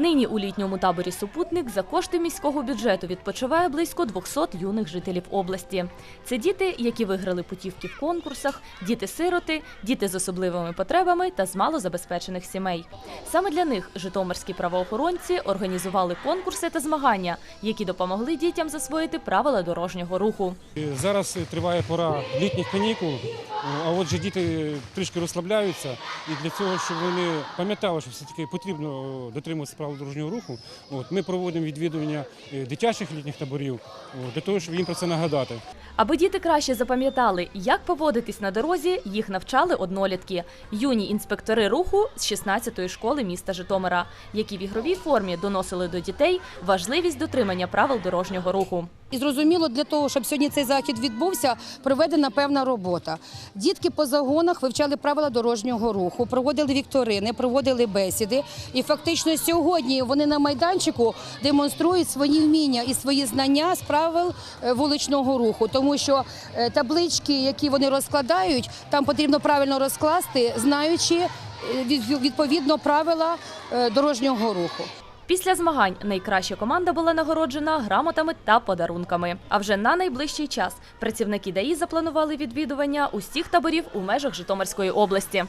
Нині у літньому таборі Супутник за кошти міського бюджету відпочиває близько 200 юних жителів області. Це діти, які виграли путівки в конкурсах, діти-сироти, діти з особливими потребами та з малозабезпечених сімей. Саме для них житомирські правоохоронці організували конкурси та змагання, які допомогли дітям засвоїти правила дорожнього руху. Зараз триває пора літніх канікул, а отже діти трішки розслабляються. І для цього, щоб вони пам'ятали, що все-таки потрібно дотримуватися правил дорожнього руху, от, ми проводимо відвідування е, дитячих літніх таборів от, для того, щоб їм про це нагадати. Аби діти краще запам'ятали, як поводитись на дорозі, їх навчали однолітки, юні інспектори руху з 16-ї школи міста Житомира, які в ігровій формі доносили до дітей важливість дотримання правил дорожнього руху. І зрозуміло, для того, щоб сьогодні цей захід відбувся, проведена певна робота. Дітки по загонах вивчали правила дорожнього руху, проводили вікторини, проводили бесіди. І фактично сьогодні вони на майданчику демонструють свої вміння і свої знання з правил е, вуличного руху, тому що е, таблички, які вони розкладають, там потрібно правильно розкласти, знаючи е, відповідно правила дорожнього руху. Після змагань найкраща команда була нагороджена грамотами та подарунками. А вже на найближчий час працівники ДАІ запланували відвідування усіх таборів у межах Житомирської області.